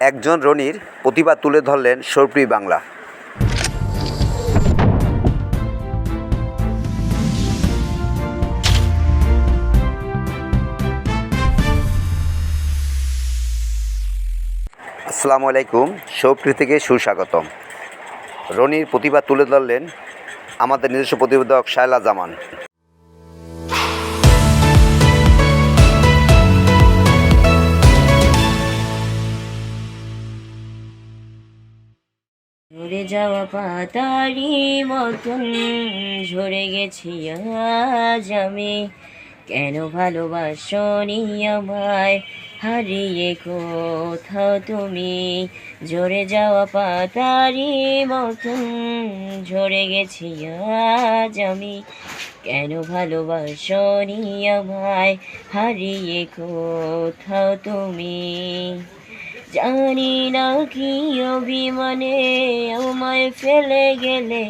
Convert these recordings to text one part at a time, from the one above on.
একজন রনির প্রতিভা তুলে ধরলেন সৌপ্রি বাংলা। আসসালামু আলাইকুম সৌপ্রি থেকে সুস্বাগতম। রনির প্রতিভা তুলে ধরলেন আমাদের নিজস্ব প্রতিবেদক শায়লা জামান। ঝরে যাওয়া পাতারি মতন, ঝরে গেছি আজ আমি। কেন ভালোবাসনি আমায়? হারিয়ে কোথাও তুমি? ঝরে যাওয়া পাতারি মতন, ঝরে গেছি আজ আমি। কেন ভালোবাসনি আমায়? হারিয়ে কোথাও তুমি? জানি না কি অভিমানে আমায় ফেলে গেলে।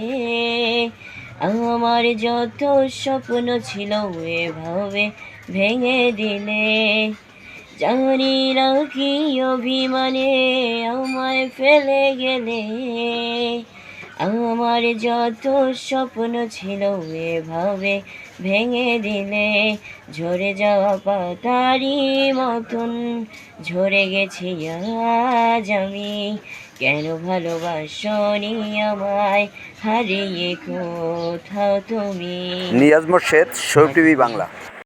আমার যত স্বপ্ন ছিল এভাবে ভেঙে দিলে। জানি না কি অভিমানে আমায় ফেলে গেলে। আমার যত স্বপ্ন ছিল এভাবে ভেঙে দিলে, ঝরে যাওয়া পাতারি মতন ঝরে গেছি আজ আমি। কেন ভালোবাসনি আমায়? হারিয়ে কোথাও তুমি? নিয়াজ মোর্শেদ সৌপ্রি বাংলা।